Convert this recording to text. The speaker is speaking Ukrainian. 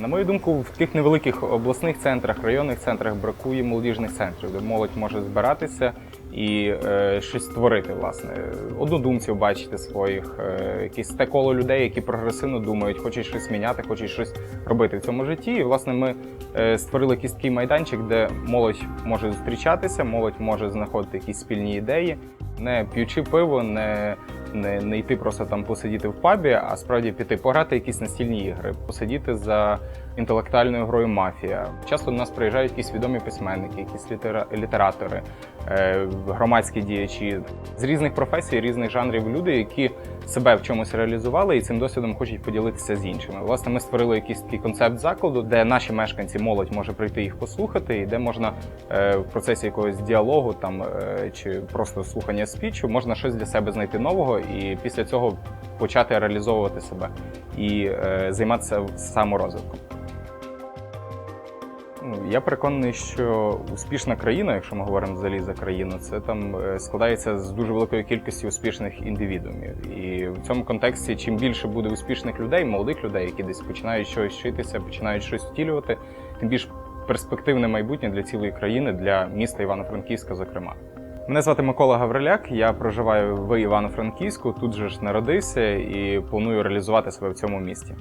На мою думку, в таких невеликих обласних центрах, районних центрах бракує молодіжних центрів, де молодь може збиратися і е, щось створити, власне, однодумців бачити своїх, е, якісь те коло людей, які прогресивно думають, хочуть щось міняти, хочуть щось робити в цьому житті. І власне ми е, створили якийсь такий майданчик, де молодь може зустрічатися, молодь може знаходити якісь спільні ідеї, не п'ючи пиво, не не, не йти просто там посидіти в пабі, а справді піти пограти якісь настільні ігри, посидіти за інтелектуальною грою мафія. Часто до нас приїжджають якісь відомі письменники, якісь літера, літератори, е, громадські діячі з різних професій, різних жанрів люди, які себе в чомусь реалізували і цим досвідом хочуть поділитися з іншими. Власне, ми створили якийсь такий концепт закладу, де наші мешканці, молодь може прийти їх послухати, і де можна е, в процесі якогось діалогу там е, чи просто слухання спічу можна щось для себе знайти нового, і після цього почати реалізовувати себе і займатися саморозвитком. Я переконаний, що успішна країна, якщо ми говоримо взагалі за країну, це там е, складається з дуже великої кількості успішних індивідумів. І в цьому контексті, чим більше буде успішних людей, молодих людей, які десь починають щось вчитися, починають щось втілювати, тим більш перспективне майбутнє для цілої країни, для міста Івано-Франківська, зокрема. Мене звати Микола Гавриляк, я проживаю в Івано-Франківську, тут же ж народився і планую реалізувати себе в цьому місті.